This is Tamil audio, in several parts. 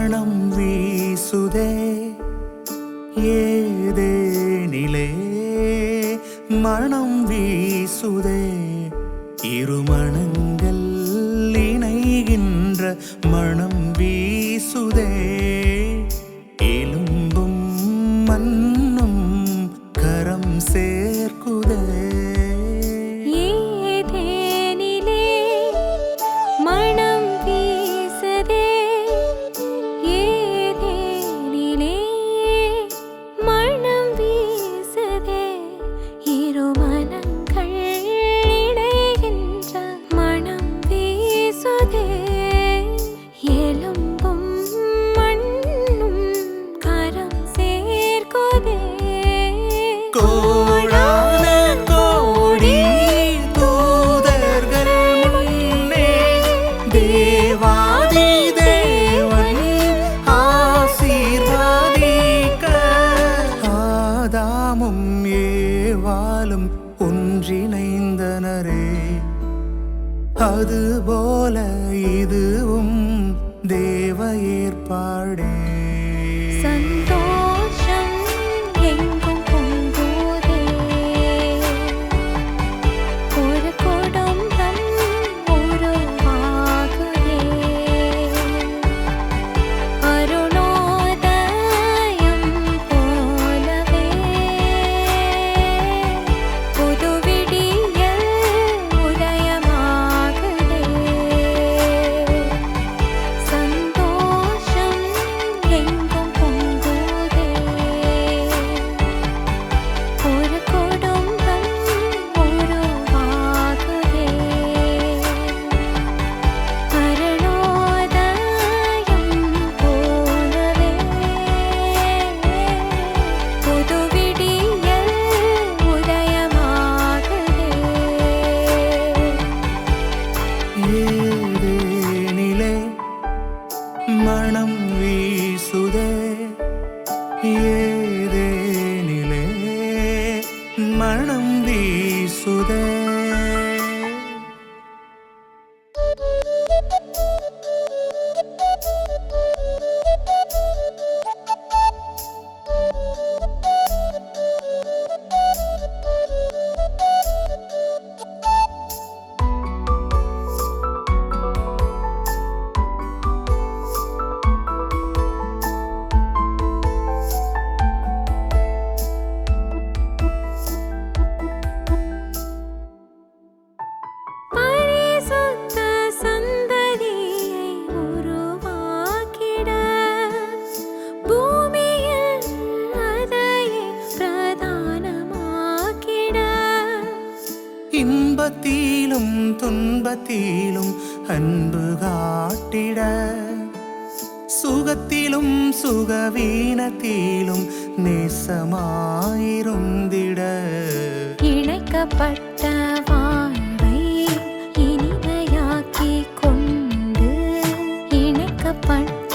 வானம் வீசுதே. ஏதேனிலே மனம் வீசுதே. இருமணங்கள் இணைகின்ற மனம் வீசுதே. எலும்பும் மண்ணும் கரம் சேர்க்குதே. சரணரே அதுபோல இதுவும் தேவ ஏற்பாடே. ஏதேனிலே மனம் வீ அன்பு காட்டிட. சுகத்திலும் சுகவீனத்திலும் நேசமாயிருந்திட. இணைக்கப்பட்ட வாழ்வை இனிமையாக்கி கொண்டு இணைக்கப்பட்ட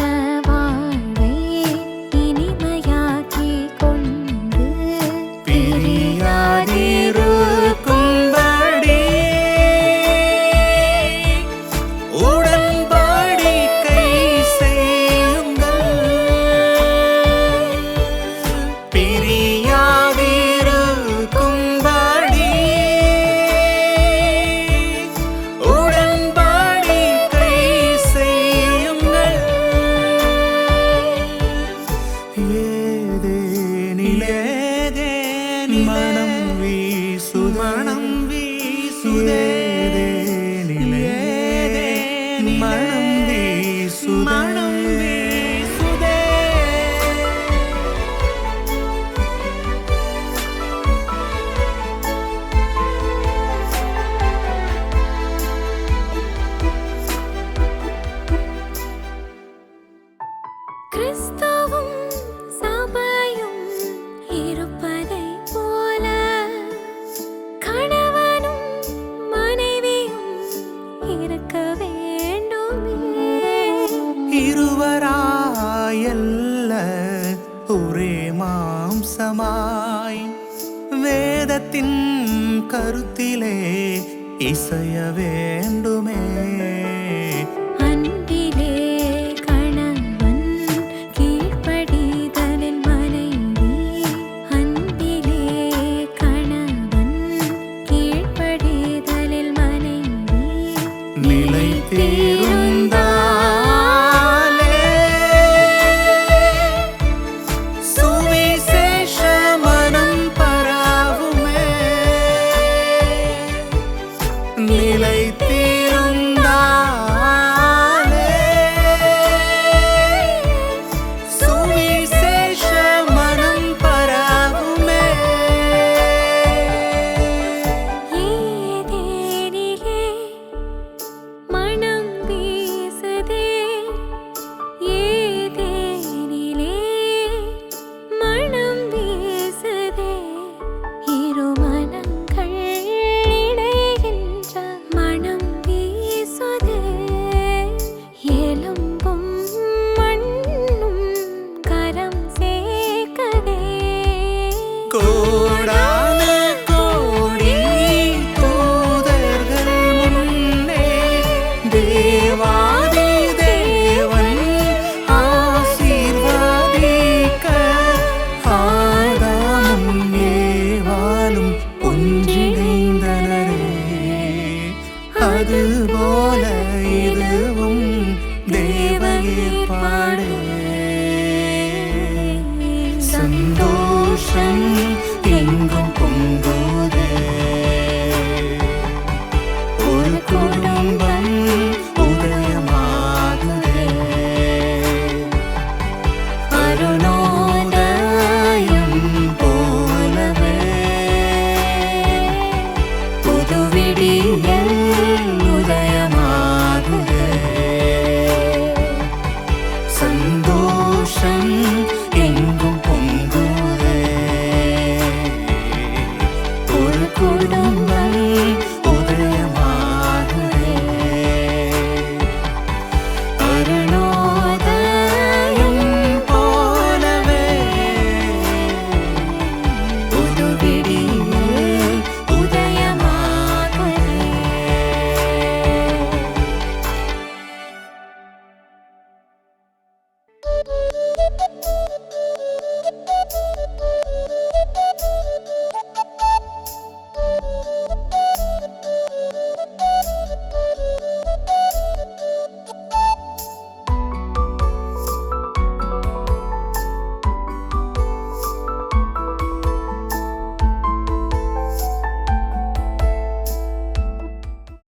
ഒരേ മാംസമായി വേദത്തിൻ കരുത്തിലേ ഇസയ വേണ്ടുമേ